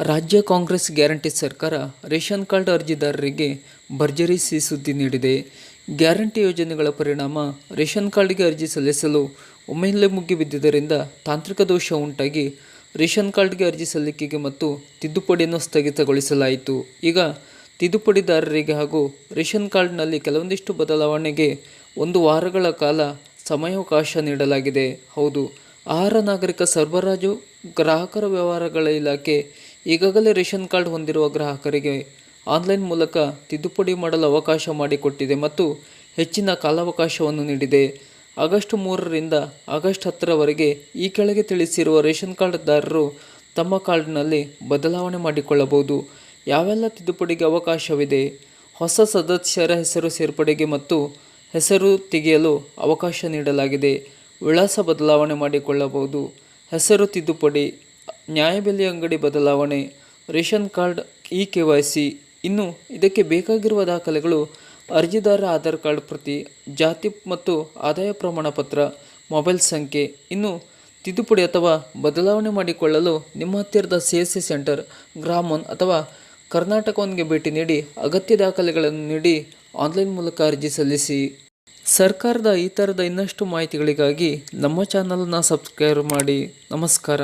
ರಾಜ್ಯ ಕಾಂಗ್ರೆಸ್ ಗ್ಯಾರಂಟಿ ಸರ್ಕಾರ ration card ಅರ್ಜಿದಾರರಿಗೆ ಭರ್ಜರಿ ಸಿ ಸುದ್ದಿ ನೀಡಿದೆ. ಗ್ಯಾರಂಟಿ ಯೋಜನೆಗಳ ಪರಿಣಾಮ ರೇಷನ್ ಕಾರ್ಡ್ಗೆ ಅರ್ಜಿ ಸಲ್ಲಿಸಲು ಒಮ್ಮೆಲೆ ಮುಗಿ ಬಿದ್ದಿದ್ದರಿಂದ ತಾಂತ್ರಿಕ ದೋಷ ಉಂಟಾಗಿ ರೇಷನ್ ಕಾರ್ಡ್ಗೆ ಅರ್ಜಿ ಸಲ್ಲಿಕೆಗೆ ಮತ್ತು ತಿದ್ದುಪಡಿಯನ್ನು ಸ್ಥಗಿತಗೊಳಿಸಲಾಯಿತು. ಈಗ ತಿದ್ದುಪಡಿದಾರರಿಗೆ ಹಾಗೂ ರೇಷನ್ ಕಾರ್ಡ್ನಲ್ಲಿ ಕೆಲವೊಂದಿಷ್ಟು ಬದಲಾವಣೆಗೆ ಒಂದು ವಾರಗಳ ಕಾಲ ಸಮಯಾವಕಾಶ ನೀಡಲಾಗಿದೆ. ಹೌದು ಆಹಾರ ನಾಗರಿಕ ಸರಬರಾಜು ಗ್ರಾಹಕರ ವ್ಯವಹಾರಗಳ ಇಲಾಖೆ ಈಗಾಗಲೇ ರೇಷನ್ ಕಾರ್ಡ್ ಹೊಂದಿರುವ ಗ್ರಾಹಕರಿಗೆ ಆನ್ಲೈನ್ ಮೂಲಕ ತಿದ್ದುಪಡಿ ಮಾಡಲು ಅವಕಾಶ ಮಾಡಿಕೊಟ್ಟಿದೆ ಮತ್ತು ಹೆಚ್ಚಿನ ಕಾಲಾವಕಾಶವನ್ನು ನೀಡಿದೆ. ಆಗಸ್ಟ್ ಮೂರರಿಂದ ಆಗಸ್ಟ್ ಹತ್ತರವರೆಗೆ ಈ ಕೆಳಗೆ ತಿಳಿಸಿರುವ ರೇಷನ್ ಕಾರ್ಡ್ದಾರರು ತಮ್ಮ ಕಾರ್ಡ್ನಲ್ಲಿ ಬದಲಾವಣೆ ಮಾಡಿಕೊಳ್ಳಬಹುದು. ಯಾವೆಲ್ಲ ತಿದ್ದುಪಡಿಗೆ ಅವಕಾಶವಿದೆ? ಹೊಸ ಸದಸ್ಯರ ಹೆಸರು ಸೇರ್ಪಡೆಗೆ ಮತ್ತು ಹೆಸರು ತೆಗೆಯಲು ಅವಕಾಶ ನೀಡಲಾಗಿದೆ. ವಿಳಾಸ ಬದಲಾವಣೆ ಮಾಡಿಕೊಳ್ಳಬಹುದು. ಹೆಸರು ತಿದ್ದುಪಡಿ, ನ್ಯಾಯಬೆಲೆ ಅಂಗಡಿ ಬದಲಾವಣೆ, ration card E K Y C ಇನ್ನು ಇದಕ್ಕೆ ಬೇಕಾಗಿರುವ ದಾಖಲೆಗಳು ಅರ್ಜಿದಾರ ಆಧಾರ್ ಕಾರ್ಡ್ ಪ್ರತಿ, ಜಾತಿ ಮತ್ತು ಆದಾಯ ಪ್ರಮಾಣ ಪತ್ರ, ಮೊಬೈಲ್ ಸಂಖ್ಯೆ ಇನ್ನು ತಿದ್ದುಪಡಿ ಅಥವಾ ಬದಲಾವಣೆ ಮಾಡಿಕೊಳ್ಳಲು ನಿಮ್ಮ ಹತ್ತಿರದ ಸಿ ಎಸ್ ಸಿ ಸೆಂಟರ್, ಗ್ರಾಮನ್ ಅಥವಾ ಕರ್ನಾಟಕವನ್ಗೆ ಭೇಟಿ ನೀಡಿ ಅಗತ್ಯ ದಾಖಲೆಗಳನ್ನು ನೀಡಿ ಆನ್ಲೈನ್ ಮೂಲಕ ಅರ್ಜಿ ಸಲ್ಲಿಸಿ. ಸರ್ಕಾರದ ಈ ಥರದ ಇನ್ನಷ್ಟು ಮಾಹಿತಿಗಳಿಗಾಗಿ ನಮ್ಮ ಚಾನಲನ್ನು ಸಬ್ಸ್ಕ್ರೈಬ್ ಮಾಡಿ. ನಮಸ್ಕಾರ.